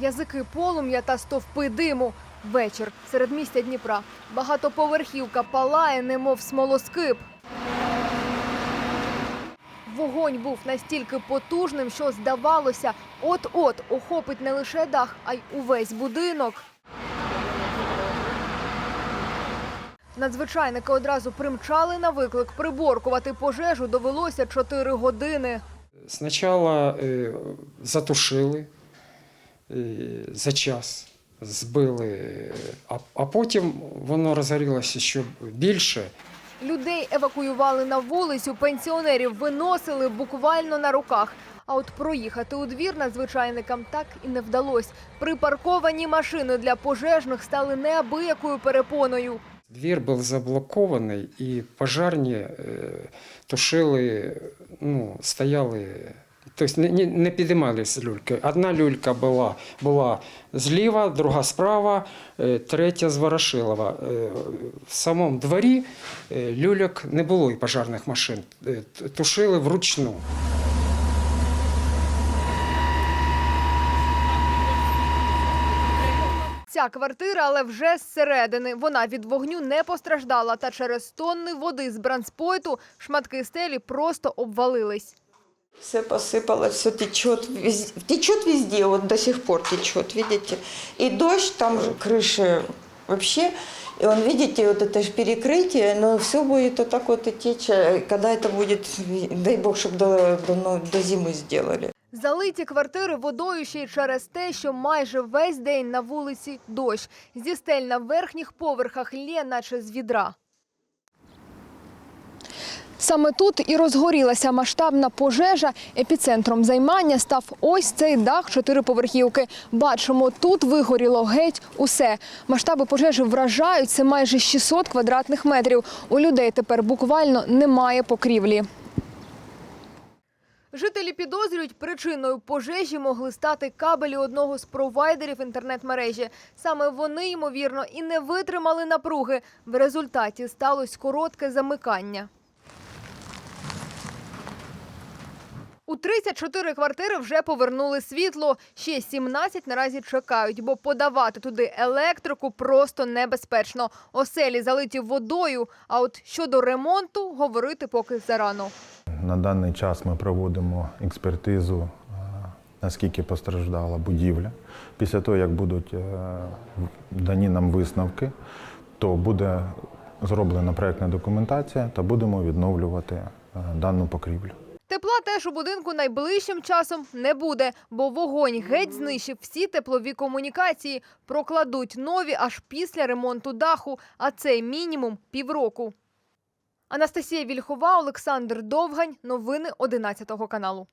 Язики полум'я та стовпи диму. Вечір серед містя Дніпра. Багатоповерхівка палає, немов смолоскип. Вогонь був настільки потужним, що здавалося, от-от охопить не лише дах, а й увесь будинок. Надзвичайники одразу примчали на виклик. Приборкувати пожежу довелося 4 години. Спочатку е, затушили за час, збили, а, а потім воно розгорілося ще більше. Людей евакуювали на вулицю, пенсіонерів виносили буквально на руках. А от проїхати у двір надзвичайникам так і не вдалося. Припарковані машини для пожежних стали неабиякою перепоною. Двір був заблокований, і пожарні е, тушили, ну, стояли, тобто не, не, підіймалися люльки. Одна люлька була, була зліва, друга справа, е, третя з Ворошилова. Е, В самому дворі е, люльок не було і пожарних машин, тушили вручну. Ця квартира, але вже зсередини. Вона від вогню не постраждала. Та через тонни води з бранспойту шматки стелі просто обвалились. Все посыпалось, все течет, везде, течет везде, вот до сих пор течет, видите. И дождь, там же крыши вообще, и он, видите, вот это же перекрытие, но все будет вот так вот и течь. А Когда это будет, дай бог, чтобы до, до, но- до зимы сделали. Залиті квартири водою ще й через те, що майже весь день на вулиці дощ. Зі стель на верхніх поверхах лє, наче з відра. Саме тут і розгорілася масштабна пожежа. Епіцентром займання став ось цей дах чотириповерхівки. Бачимо, тут вигоріло геть усе. Масштаби пожежі вражають. Це майже 600 квадратних метрів. У людей тепер буквально немає покрівлі. Жителі підозрюють, причиною пожежі могли стати кабелі одного з провайдерів інтернет-мережі. Саме вони, ймовірно, і не витримали напруги. В результаті сталося коротке замикання. У 34 квартири вже повернули світло. Ще 17 наразі чекають, бо подавати туди електрику просто небезпечно. Оселі залиті водою. А от щодо ремонту говорити поки зарано. На даний час ми проводимо експертизу, е, наскільки постраждала будівля. Після того, як будуть е, дані нам висновки, то буде зроблена проєктна документація та будемо відновлювати е, дану покрівлю. Тепла теж у будинку найближчим часом не буде, бо вогонь геть знищив всі теплові комунікації. Прокладуть нові аж після ремонту даху, а це мінімум півроку. Анастасія Вільхова, Олександр Довгань. Новини 11 каналу.